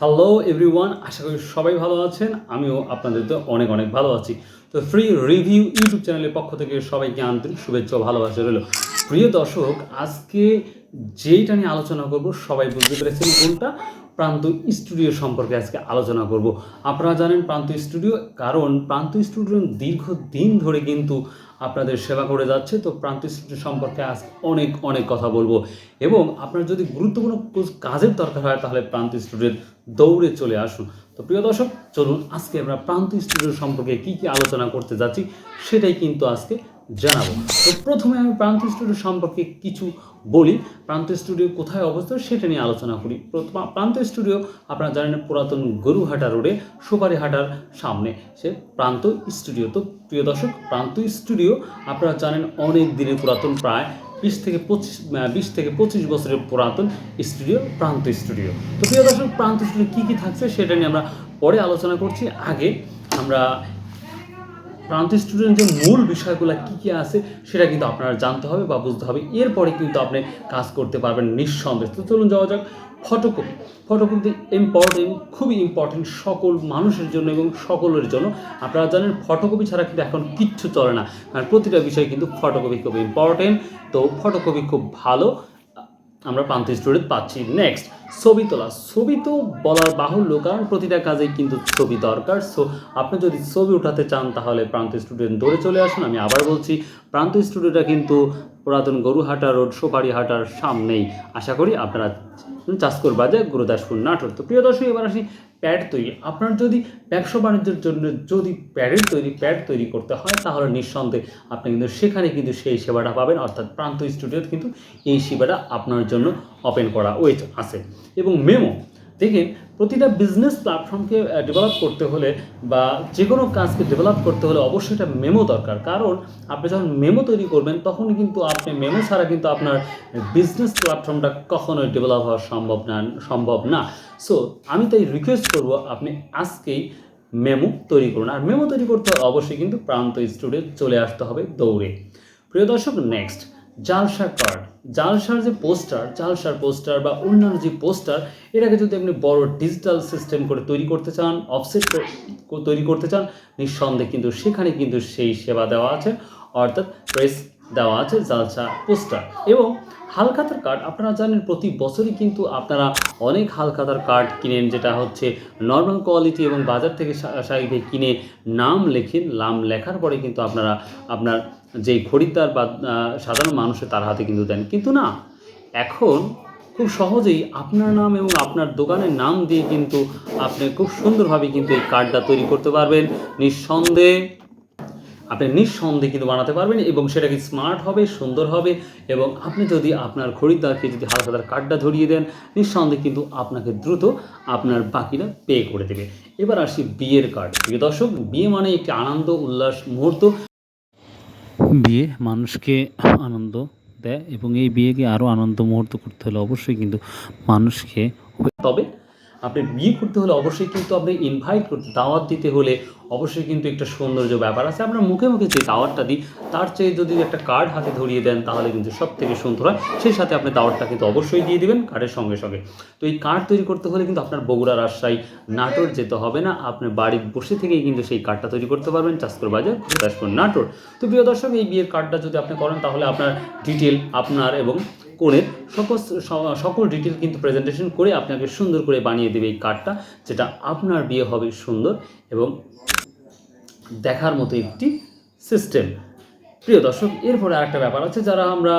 Hello everyone আশা করি সবাই ভালো আছেন। আমিও আপনাদের তো অনেক অনেক ভালো আছি। তো ফ্রি রিভিউ ইউটিউব চ্যানেলের পক্ষ থেকে সবাইকে আন্তরিক শুভেচ্ছা ভালোবাসা রইল। প্রিয় দর্শক, আজকে যেইটা নিয়ে আলোচনা করব, সবাই বুঝতে পেরেছেন কোনটা? প্রান্ত স্টুডিও সম্পর্কে আজকে আলোচনা করব। আপনারা জানেন প্রান্ত স্টুডিও, কারণ প্রান্ত স্টুডিও দীর্ঘদিন ধরে কিন্তু আপনাদের সেবা করে যাচ্ছে। তো প্রান্ত স্টুডিও সম্পর্কে আজ অনেক অনেক কথা বলব। এবং আপনার যদি গুরুত্বপূর্ণ কাজের দরকার হয়, তাহলে প্রান্ত স্টুডিওর দৌড়ে চলে আসুন। তো প্রিয় দর্শক, চলুন আজকে আমরা প্রান্ত স্টুডিও সম্পর্কে কী কী আলোচনা করতে যাচ্ছি, সেটাই কিন্তু আজকে জানাব। তো প্রথমে আমি প্রান্ত স্টুডিও সম্পর্কে কিছু বলি। প্রান্ত স্টুডিও কোথায় অবস্থিত সেটা নিয়ে আলোচনা করি। প্রান্ত স্টুডিও আপনারা জানেন পুরাতন গরুহাটা রোডে, সুপারিহাটার সামনে। সে প্রান্ত স্টুডিও। তো প্রিয় দর্শক, প্রান্ত স্টুডিও আপনারা জানেন অনেক দিনের পুরাতন, প্রায় বিশ থেকে পঁচিশ বিশ থেকে পঁচিশ বছরের পুরাতন স্টুডিও, প্রান্ত স্টুডিও। তো প্রিয় দর্শক, প্রান্ত স্টুডিও কী কী থাকছে সেটা নিয়ে আমরা পরে আলোচনা করছি। আগে আমরা প্রান্ত স্টুডেন্ট যে মূল বিষয়গুলো কী কী আছে সেটা কিন্তু আপনারা জানতে হবে বা বুঝতে হবে। এরপরে কিন্তু আপনি কাজ করতে পারবেন নিঃসন্দেহ। তো চলুন যাওয়া যাক ফটোকপি। ফটোকপি ইম্পর্টেন্ট খুবই ইম্পর্টেন্ট সকল মানুষের জন্য এবং সকলের জন্য। আপনারা জানেন ফটোকপি ছাড়া কিন্তু এখন কিচ্ছু চলে না। কারণ প্রতিটা বিষয় কিন্তু ফটোকপি খুব ইম্পর্টেন্ট তো ফটোকপি খুব ভালো। আমরা প্রান্ত স্টুডেন্ট পাচ্ছি নেক্সট ছবি তোলা। ছবি তো বলার বাহুল্য, কারণ প্রতিটা কাজেই কিন্তু ছবি দরকার। সো আপনি যদি ছবি উঠাতে চান, তাহলে প্রান্ত স্টুডেন্ট দৌড়ে চলে আসুন। আমি আবার বলছি, প্রান্ত স্টুডিওটা কিন্তু পুরাতন গরুহাটা রোড, সোপারিহাটার সামনেই। আশা করি আপনারা চাষ করবা যে গুরুদাসপুর নাটোর। তো প্রিয় দর্শক, এবার আসি প্যাড তৈরি। আপনার যদি ব্যবসা বাণিজ্যের জন্য যদি প্যাডের তৈরি প্যাড তৈরি করতে হয়, তাহলে নিঃসন্দেহে আপনি কিন্তু সেখানে কিন্তু সেই সেবাটা পাবেন, অর্থাৎ প্রান্ত স্টুডিওতে কিন্তু এই সেবাটা আপনার জন্য ওপেন করা ওয়েট আছে। এবং মেমো দেখেন, প্রতিটা বিজনেস প্ল্যাটফর্মকে ডেভেলপ করতে হলে বা যে কোনো কাজকে ডেভেলপ করতে হলে অবশ্যই একটা মেমো দরকার। কারণ আপনি যখন মেমো তৈরি করবেন, তখনই কিন্তু আপনি মেমো ছাড়া কিন্তু আপনার বিজনেস প্ল্যাটফর্মটা কখনোই ডেভেলপ হওয়া সম্ভব না সম্ভব না। সো আমি তাই রিকোয়েস্ট করব, আপনি আজকেই মেমো তৈরি করুন। আর মেমো তৈরি করতে অবশ্যই কিন্তু প্রান্ত স্টুডিও চলে আসতে হবে দৌড়ে। প্রিয় দর্শক নেক্সট জালসা কার্ড জালসার যে পোস্টার জালসার পোস্টার বা অন্যান্য যে পোস্টার এটাকে যদি আপনি বড় ডিজিটাল সিস্টেম করে তৈরি করতে চান অফসেট তৈরি করতে চান, নিঃসন্দেহে কিন্তু সেখানে কিন্তু সেই সেবা দেওয়া আছে। অর্থাৎ প্রেস দেওয়া আছে জালসা পোস্টার। এবং হালখাতার কার্ড আপনারা জানেন, প্রতি বছরই কিন্তু আপনারা অনেক হালখাতার কার্ড কিনেন, যেটা হচ্ছে নর্মাল কোয়ালিটি এবং বাজার থেকে সাইডে কিনে নাম লেখেন, নাম লেখার পরে কিন্তু আপনারা, আপনার যেই খরিদ্দার বা সাধারণ মানুষে তার হাতে কিন্তু দেন। কিন্তু না, এখন খুব সহজেই আপনার নাম এবং আপনার দোকানের নাম দিয়ে কিন্তু আপনি খুব সুন্দরভাবে কিন্তু এই কার্ডটা তৈরি করতে পারবেন। নিঃসন্দেহে আপনি নিঃসন্দেহে কিন্তু বানাতে পারবেন এবং সেটা কি স্মার্ট হবে, সুন্দর হবে এবং আপনি যদি আপনার খরিদ্দারকে যদি হালখাতার কার্ডটা ধরিয়ে দেন, নিঃসন্দেহে কিন্তু আপনাকে দ্রুত আপনার বাকিটা পে করে দেবে। এবার আসি বিয়ের কার্ড প্রিয় দর্শক, বিয়ে মানে একটি আনন্দ, উল্লাস, মুহূর্ত। বিয়ে মানুষকে আনন্দ দেয় এবং এই বিয়েকে আরও আনন্দ মুহূর্ত করতে হলে অবশ্যই কিন্তু মানুষকে তবে আপনি বিয়ে করতে হলে অবশ্যই কিন্তু আপনি ইনভাইট করতে, দাওয়াত দিতে হলে অবশ্যই কিন্তু একটা সৌন্দর্য ব্যাপার আছে। আমরা মুখে মুখে যে দাওয়াতটা দিই, তার চেয়ে যদি একটা কার্ড হাতে ধরিয়ে দেন, তাহলে কিন্তু সব থেকে সুন্দর হয়। সেই সাথে আপনি দাওয়াতটা কিন্তু অবশ্যই দিয়ে দিবেন কার্ডের সঙ্গে সঙ্গে। তো এই কার্ড তৈরি করতে হলে কিন্তু আপনার বগুড়া, রাজশাহী, নাটোর যেতে হবে না। আপনার বাড়ির বসে থেকেই কিন্তু সেই কার্ডটা তৈরি করতে পারবেন চাষকর বাজার গুরুদাসপুর নাটোর। তো প্রিয় দর্শক, এই বিয়ের কার্ডটা যদি আপনি করেন, তাহলে আপনার ডিটেল আপনার এবং কোণের সকল সকল ডিটেল কিন্তু প্রেজেন্টেশন করে আপনাকে সুন্দর করে বানিয়ে দেবে এই কার্ডটা যেটা আপনার বিয়ে হবে সুন্দর এবং দেখার মতো একটি সিস্টেম প্রিয় দর্শক, এরপরে আরেকটা ব্যাপার আছে যারা আমরা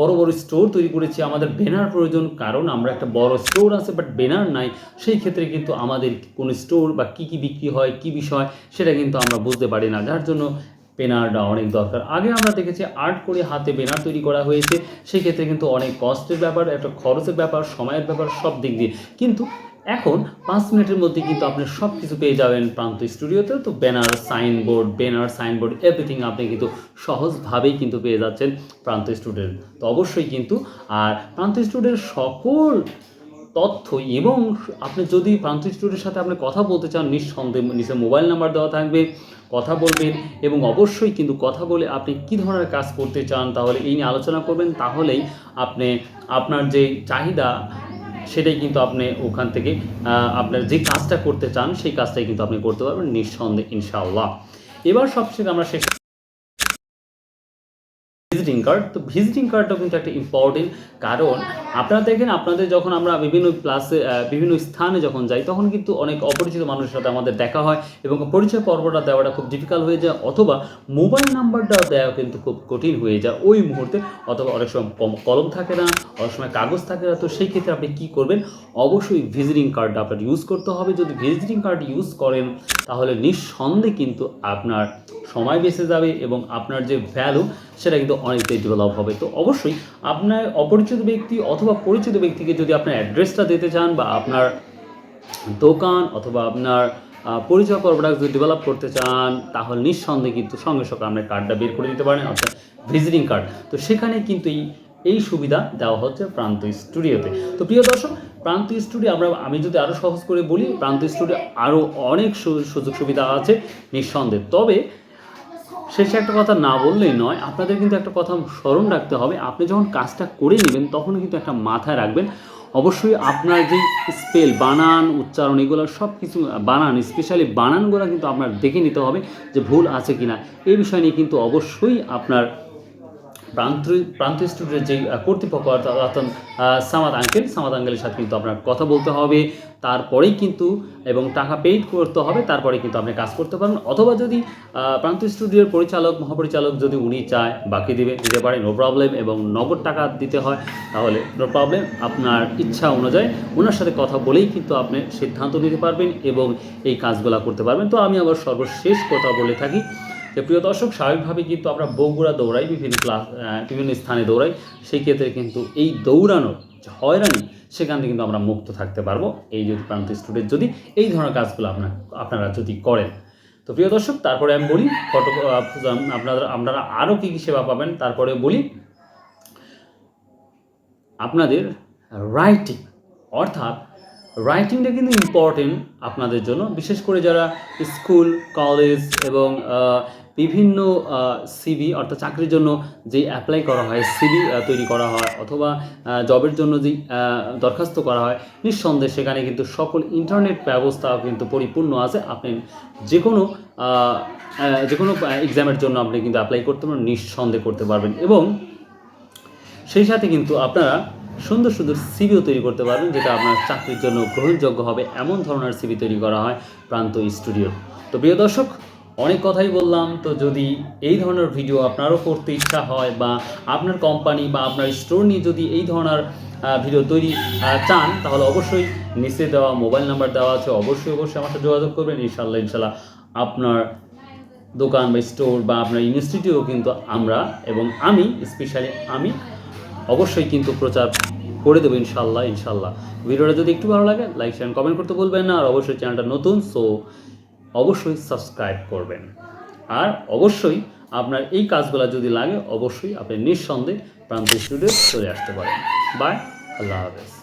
বড় বড় স্টোর তৈরি করেছি, আমাদের ব্যানার প্রয়োজন, কারণ আমরা একটা বড় স্টোর আছে বাট ব্যানার নাই, সেই ক্ষেত্রে কিন্তু আমাদের কোন স্টোর বা কি কি বিক্রি হয়, কি বিষয়, সেটা কিন্তু আমরা বুঝতে পারি না। যার জন্য বেনারটা অনেক দরকার। আগে আমরা দেখেছি আর্ট করে হাতে বেনার তৈরি করা হয়েছে সেই ক্ষেত্রে কিন্তু অনেক কষ্টের ব্যাপার, একটা খরচের ব্যাপার, সময়ের ব্যাপার, সব দিক দিয়ে। কিন্তু এখন পাঁচ মিনিটের মধ্যে কিন্তু আপনি সব কিছু পেয়ে যাবেন প্রান্ত স্টুডিওতে। তো banner, signboard banner, signboard everything আপনি কিন্তু সহজভাবেই কিন্তু পেয়ে যাচ্ছেন প্রান্ত স্টুডেন্ট। তো অবশ্যই কিন্তু, আর প্রান্ত স্টুডেন্ট সকল তথ্য এবং আপনি যদি প্রান্ত স্টুডিওর সাথে আপনি কথা বলতে চান, নিঃসন্দেহে নিচে মোবাইল নাম্বার দেওয়া থাকবে, কথা বলবেন এবং অবশ্যই কিন্তু কথা বলে আপনি কী ধরনের কাজ করতে চান তাহলে এই নিয়ে আলোচনা করবেন। তাহলেই আপনি, আপনার যে চাহিদা, সেটাই কিন্তু আপনি ওখান থেকে আপনার যে কাজটা করতে চান, সেই কাজটাই কিন্তু আপনি করতে পারবেন নিঃসন্দেহে ইনশাআল্লাহ। এবার সবচেয়ে আমরা শেষ ভিজিটিং কার্ড তো ভিজিটিং কার্ডটাও কিন্তু একটা ইম্পর্টেন্ট কারণ আপনারা দেখেন, আপনাদের যখন আমরা বিভিন্ন ক্লাসে বিভিন্ন স্থানে যখন যাই, তখন কিন্তু অনেক অপরিচিত মানুষের সাথে আমাদের দেখা হয় এবং পরিচয় পর্বটা দেওয়াটা খুব ডিফিকাল্ট হয়ে যায় অথবা মোবাইল নাম্বারটা দেওয়া কিন্তু খুব কঠিন হয়ে যায় ওই মুহূর্তে। অথবা অনেক সময় কলম থাকে না, অনেক সময় কাগজ থাকে না, তো সেই ক্ষেত্রে আপনি কী করবেন? অবশ্যই ভিজিটিং কার্ডটা আপনার ইউজ করতে হবে। যদি ভিজিটিং কার্ড ইউজ করেন, তাহলে নিঃসন্দেহে কিন্তু আপনার সময় বেঁচে যাবে এবং আপনার যে ভ্যালু সেটা কিন্তু অনেকটাই ডেভেলপ হবে। তো অবশ্যই আপনার অপরিচিত ব্যক্তি অথবা পরিচিত ব্যক্তিকে যদি আপনার অ্যাড্রেসটা দিতে চান বা আপনার দোকান অথবা আপনার পরিচয় পর্বটা যদি ডেভেলপ করতে চান, তাহলে নিঃসন্দেহে কিন্তু সঙ্গে সঙ্গে আপনার কার্ডটা বের করে দিতে পারেন, অর্থাৎ ভিজিটিং কার্ড তো সেখানে কিন্তু এই এই সুবিধা দেওয়া হচ্ছে প্রান্ত স্টুডিওতে। তো প্রিয় দর্শক, প্রান্ত স্টুডিও আমরা, আমি যদি আরও সহজ করে বলি, প্রান্ত স্টুডিও আরও অনেক সুযোগ সুবিধা আছে, নিঃসন্দেহে। তবে শেষে একটা কথা না বললেই নয়, আপনাদের কিন্তু একটা কথা স্মরণ রাখতে হবে। আপনি যখন কাজটা করে নেবেন তখন কিন্তু একটা মাথায় রাখবেন। অবশ্যই আপনার যে স্পেল, বানান, উচ্চারণ, এগুলো সব কিছু বানান, স্পেশালি বানানগুলো কিন্তু আপনার দেখে নিতে হবে যে ভুল আছে কি না এই বিষয় নিয়ে কিন্তু অবশ্যই আপনার প্রান্ত প্রান্ত স্টুডিওর যে কর্তৃপক্ষ অর্থাৎ সামাদ আঙ্কেল, সামাদ আঙ্কেলের সাথে কিন্তু আপনার কথা বলতে হবে। তারপরেই কিন্তু, এবং টাকা পেইড করতে হবে, তারপরে কিন্তু আপনি কাজ করতে পারবেন। অথবা যদি প্রান্ত স্টুডিওর পরিচালক, মহাপরিচালক যদি উনি চায়, বাকি দিবে, দিতে পারে নো প্রবলেম এবং নগদ টাকা দিতে হয়, তাহলে নো প্রবলেম আপনার ইচ্ছা অনুযায়ী ওনার সাথে কথা বলেই কিন্তু আপনি সিদ্ধান্ত নিতে পারবেন, এবং এই কাজগুলো করতে পারবেন। তো আমি আবার সর্বশেষ কথা বলে থাকি। যে প্রিয় দর্শক স্বাভাবিকভাবে কিন্তু আমরা বগুড়া দৌড়াই, বিভিন্ন ক্লাস বিভিন্ন স্থানে দৌড়াই। সেই ক্ষেত্রে কিন্তু এই দৌড়ানোর যে হয়রানি, সেখান থেকে কিন্তু আমরা মুক্ত থাকতে পারব। এই যদি প্রান্ত স্টুডেন্ট যদি এই ধরনের কাজগুলো আপনার আপনারা যদি করেন। তো প্রিয় দর্শক, তারপরে আমি বলি, ফটো আপনারা আপনারা আরও কী কী সেবা পাবেন? তারপরে বলি, আপনাদের রাইটিং অর্থাৎ রাইটিংটা কিন্তু ইম্পর্টেন্ট আপনাদের জন্য। বিশেষ করে যারা স্কুল কলেজ এবং বিভিন্ন সিবি অর্থাৎ চাকরির জন্য যে অ্যাপ্লাই করা হয় সিবি তৈরি করা হয় অথবা জবের জন্য যে দরখাস্ত করা হয়, নিঃসন্দেহে সেখানে কিন্তু সকল ইন্টারনেট ব্যবস্থা কিন্তু পরিপূর্ণ আছে। আপনি যে কোনো যে কোনো এক্সামের জন্য আপনি কিন্তু অ্যাপ্লাই করতে পারবেন, নিঃসন্দেহে করতে পারবেন এবং সেই সাথে কিন্তু আপনারা সুন্দর সুন্দর সিভিও তৈরি করতে পারবেন, যেটা আপনার চাকরির জন্য গ্রহণযোগ্য হবে, এমন ধরনের সিভি তৈরি করা হয় প্রান্ত স্টুডিও। তো প্রিয় দর্শক অনেক কথাই বললাম, তো যদি এই ধরনের ভিডিও আপনারও করতে ইচ্ছা হয় বা আপনার কোম্পানি বা আপনার স্টোর নিয়ে যদি এই ধরনের ভিডিও তৈরি চান, তাহলে অবশ্যই নিচে দেওয়া মোবাইল নাম্বার দেওয়া আছে। অবশ্যই অবশ্যই আমার সাথে যোগাযোগ করবেন। ইনশাল্লাহ ইনশাল্লাহ আপনার দোকান বা স্টোর বা আপনার ইনস্টিটিউটও কিন্তু আমরা এবং আমি স্পেশালি আমি, অবশ্যই কিন্তু প্রচার করে দেবো ইনশাল্লাহ ইনশাল্লাহ ভিডিওটা যদি একটু ভালো লাগে লাইক শেয়ার কমেন্ট করতে বলবেন না। আর অবশ্যই চ্যানেলটা নতুন সো অবশ্যই সাবস্ক্রাইব করবেন। আর অবশ্যই আপনার এই কাজগুলো যদি লাগে, অবশ্যই আপনি নিঃসন্দেহে প্রান্ত স্টুডিও চলে আসতে পারেন। বাই আল্লাহ হাফেজ।